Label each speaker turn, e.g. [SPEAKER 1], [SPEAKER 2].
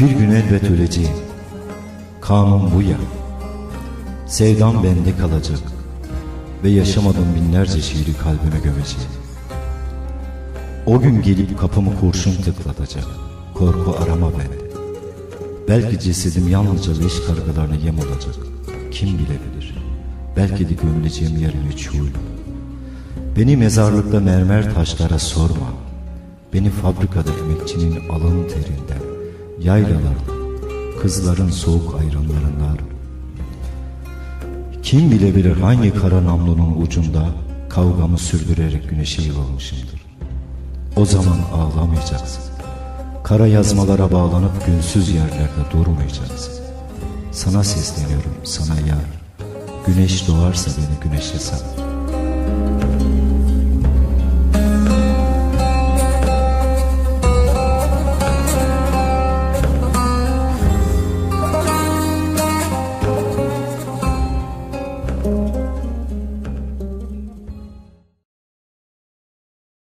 [SPEAKER 1] Bir gün elbet öleceğim. Kanun bu ya. Sevdam bende kalacak. Ve yaşamadım binlerce şiiri kalbime gömeceğim. O gün gelip kapımı kurşun tıklatacak. Korku arama beni. Belki cesedim yalnızca leş kargalarına yem olacak. Kim bilebilir? Belki de gömüleceğim yerin uçuğuyla. Beni mezarlıkta mermer taşlara sorma. Beni fabrikada emekçinin alın terinden, yaylalarda, kızların soğuk ayranlarında. Kim bilebilir hangi kara namlunun ucunda kavgamı sürdürerek güneşe yığılmışımdır. O zaman ağlamayacaksın. Kara yazmalara bağlanıp günsüz yerlerde durmayacaksın. Sana sesleniyorum sana yar. Güneş doğarsa beni güneşe sar. Thank you.